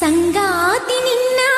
సంగాతి నిన్నా